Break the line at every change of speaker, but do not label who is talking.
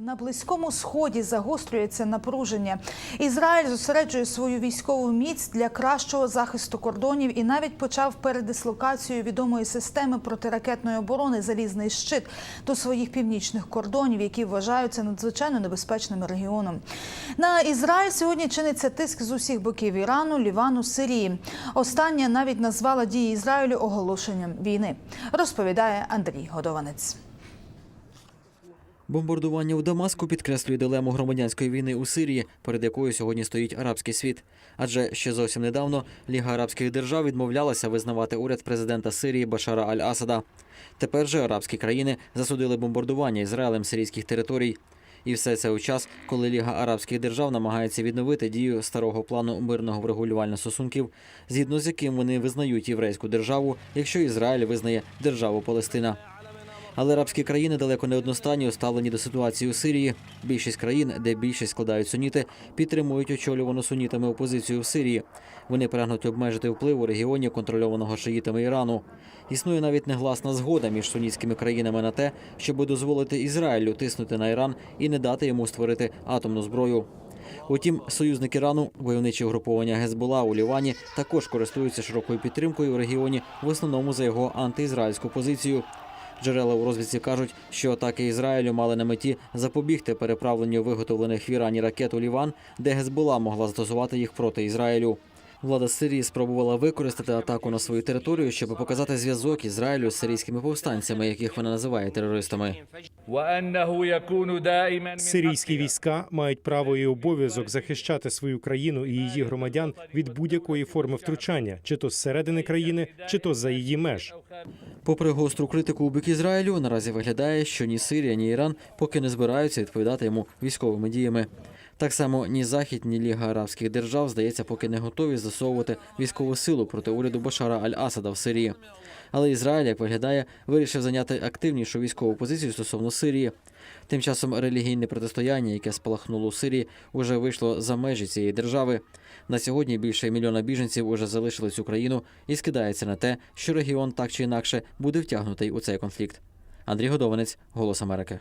На близькому сході загострюється напруження. Ізраїль зосереджує свою військову міць для кращого захисту кордонів і навіть почав передислокацію відомої системи протиракетної оборони Залізний щит до своїх північних кордонів, які вважаються надзвичайно небезпечним регіоном. На Ізраїль сьогодні чиниться тиск з усіх боків Ірану, Лівану, Сирії. Остання навіть назвала дії Ізраїлю оголошенням війни. Розповідає Андрій Годованець.
Бомбардування у Дамаску підкреслює дилему громадянської війни у Сирії, перед якою сьогодні стоїть арабський світ. Адже ще зовсім недавно Ліга арабських держав відмовлялася визнавати уряд президента Сирії Башара Аль-Асада. Тепер же арабські країни засудили бомбардування Ізраїлем сирійських територій. І все це у час, коли Ліга арабських держав намагається відновити дію старого плану мирного врегулювання стосунків, згідно з яким вони визнають єврейську державу, якщо Ізраїль визнає державу Палестина. Але арабські країни далеко не одностайні ставлені до ситуації у Сирії. Більшість країн, де більшість складають суніти, підтримують очолювану сунітами опозицію в Сирії. Вони прагнуть обмежити вплив у регіоні, контрольованого шиїтами Ірану. Існує навіть негласна згода між сунітськими країнами на те, щоб дозволити Ізраїлю тиснути на Іран і не дати йому створити атомну зброю. Утім, союзник Ірану, войовниче угруповання Гезбола у Лівані, також користуються широкою підтримкою у регіоні, в основному за його антиізраїльську позицію. Джерела у розвідці кажуть, що атаки Ізраїлю мали на меті запобігти переправленню виготовлених в Ірані ракет у Ліван, де Гезбола могла застосувати їх проти Ізраїлю. Влада Сирії спробувала використати атаку на свою територію, щоб показати зв'язок Ізраїлю з сирійськими повстанцями, яких вона називає терористами.
Сирійські війська мають право і обов'язок захищати свою країну і її громадян від будь-якої форми втручання, чи то зсередини країни, чи то за її меж.
Попри гостру критику у бік Ізраїлю, наразі виглядає, що ні Сирія, ні Іран поки не збираються відповідати йому військовими діями. Так само ні Захід, ні Ліга Арабських держав, здається, поки не готові застосовувати військову силу проти уряду Башара Аль-Асада в Сирії. Але Ізраїль, як виглядає, вирішив зайняти активнішу військову позицію стосовно Сирії. Тим часом релігійне протистояння, яке спалахнуло у Сирії, уже вийшло за межі цієї держави. На сьогодні більше мільйона біженців уже залишили цю країну і скидається на те, що регіон так чи інакше буде втягнутий у цей конфлікт. Андрій Годованець, Голос Америки.